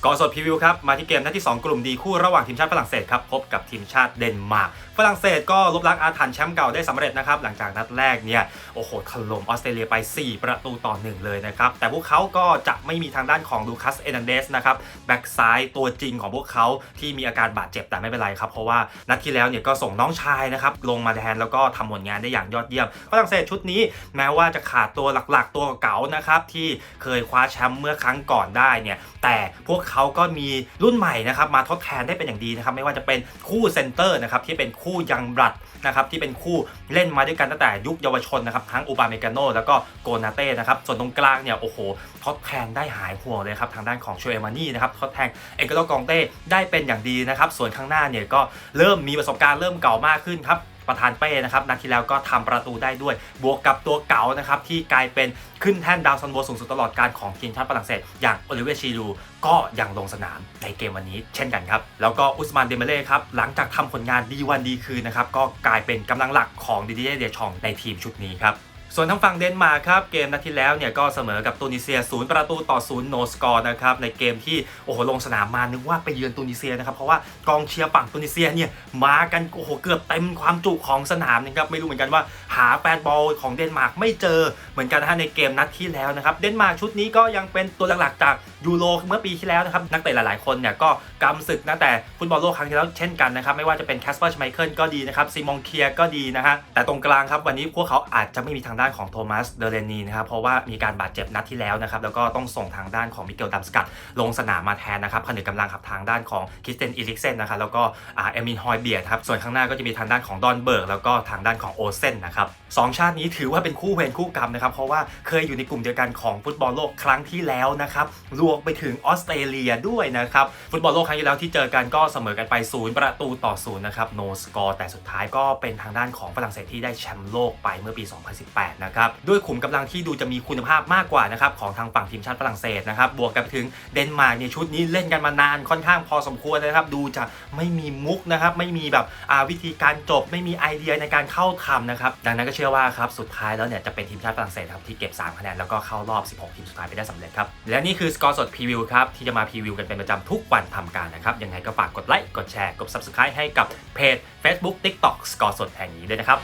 สกอร์สดพรีวิวครับ มาที่เกมนัดที่ 2 กลุ่มดีคู่ระหว่างทีมชาติฝรั่งเศสครับ พบกับทีมชาติเดนมาร์กฝรั่งเศสก็ลบล้างอาถรรพ์แชมป์เก่าได้สำเร็จนะครับ หลังจากนัดแรกเนี่ย โอ้โหถล่มออสเตรเลียไป 4 ประตูต่อ 1 เลยนะครับ แต่พวกเขาก็จะไม่มีทางด้านของลูคัสเอนันเดสนะครับแบ็กซ้ายตัวจริงของพวกเขาที่มีอาการบาดเจ็บแต่ไม่เป็นไรครับ เพราะว่านัดที่แล้วเนี่ยก็ส่งน้องชายนะครับลงมาแทนแล้วก็ทำผลงานได้อย่างยอดเยี่ยมฝรั่งเศสชุดนี้แม้ว่าจะขาดตัวหลักๆ ตัวเก่านะครับที่เคยคว้าแชมป์เมื่อครั้งก่อนได้เนี่ยแต่พวกเขาก็มีรุ่นใหม่นะครับมาทดแทนได้เป็นอย่างดีนะครับไม่ว่าจะเป็นคู่เซนเตอร์นะครับที่เป็นคู่ยังบรัดนะครับที่เป็นคู่เล่นมาด้วยกันตั้งแต่ยุคเยาวชนนะครับทั้งอูบาเมกาโนแล้วก็โกนาเต้นะครับส่วนตรงกลางเนี่ยโอ้โหทดแทนได้หายห่วงเลยครับทางด้านของโชเอมานี่นะครับทดแทนเอกโลกองเต้ได้เป็นอย่างดีนะครับส่วนข้างหน้าเนี่ยก็เริ่มมีประสบการณ์เริ่มเก่ามากขึ้นครับ ประธานเป้นะครับนัดที่แล้วก็ทำประตูได้ด้วย บวกกับตัวเก่านะครับที่กลายเป็นขึ้นแท่นดาวซันโบสูงสุดตลอดการของทีมชาติฝรั่งเศสอย่างโอลิเวียชีรูก็ยังลงสนามในเกมวันนี้เช่นกันครับ แล้วก็อุสมานเดเมเล่ครับหลังจากทำผลงานดีวันดีคืนนะครับก็กลายเป็นกำลังหลักของดิดิเดเดชองในทีมชุดนี้ครับ ส่วนทางฝั่งเดนมาร์กครับเกมนัดที่แล้วเนี่ยก็เสมอกับตูนิเซีย0ประตูต่อ0โนสกอร์นะครับในเกมที่โอ้โหลงสนามมานึกว่าไปเยือนตูนิเซียนะครับเพราะว่ากองเชียร์ฝั่งตูนิเซียเนี่ยมากันโอ้โหเกือบเต็มความจุของสนามนะครับไม่รู้เหมือนกันว่าหาแฟนบอลของเดนมาร์กไม่เจอเหมือนกันนะฮะในเกมนัดที่แล้วนะครับเดนมาร์กชุดนี้ก็ยังเป็นตัวหลักๆจากยูโรเมื่อปีที่แล้วนะครับนักเตะหลายๆคนเนี่ยก็กำศึกตั้งแต่ฟุตบอลโลกครั้งที่แล้วเช่นกันนะครับไม่ว่าจะเป็นแคสเปอร์ชไมเคิลก็ดีนะครับซีมองเคียก็ดีนะฮะแต่ตรงกลางครับวันนี้พวกเขาอาจจะไม่มีทางด้านของโทมัสเดเรนีนะครับเพราะว่ามีการบาดเจ็บนัดที่แล้วนะครับแล้วก็ต้องส่งทางด้านของมิเกลดัมสกัด ลงสนามมาแทนนะครับผนึกกำลังกับทางด้านของคริสเตนอีลิกเซนนะครับแล้วก็อ่าเอมินฮอยเบียร์ครับส่วนข้างหน้าก็จะมีทางด้านของดอนเบิร์กแล้วก็ทางด้านของโอเซนนะครับสองชาตินี้ถือว่าเป็นคู่เวรคู่กรรมนะครับเพราะว่าเคยอยู่ในกลุ่มเดียวกันของฟุตบอลโลกครั้งที่แล้วนะครับรวมไปถึงออสเตรเลียด้วยนะครับฟุตบอลโลกครั้งที่แล้วที่เจอกันก็เสมอกันไปศูนย์ประตูต่อศูนย์นะครับโนสกอร์แต่สุดท้ายก็เป็นทางด้านของฝรั่งเศสที่ได้แชมป์โลกไปเมื่อปี 2018นะครับด้วยขุมกำลังที่ดูจะมีคุณภาพมากกว่านะครับของทางฝั่งทีมชาติฝรั่งเศสนะครับบวกกันไปถึงเดนมาร์กเนี่ยชุดนี้เล่นกันมานานค่อนข้างพอสมควรนะครับดูจะไม่มีมุกนะครับไม่มีแบบวิธีการจบไม่มีไอเดียในการเข้าทำนะครับดังนั้นก็เชื่อว่าครับสุดท้ายแล้วเนี่ยจะเป็นทีมชาติฝรั่งเศสครับที่เก็บ 3 คะแนนแล้วก็เข้ารอบ 16 ทีมสุดท้ายไปได้สำเร็จครับและนี่คือสกอร์สดพรีวิวครับที่จะมาพรีวิวกันเป็นประจำทุกวันทำการนะครับยังไงก็ฝากกดไลค์กดแชร์กด subscribe ให้กับเพจ Facebook TikTok สกอร์สดแห่งนี้ด้วยนะครับ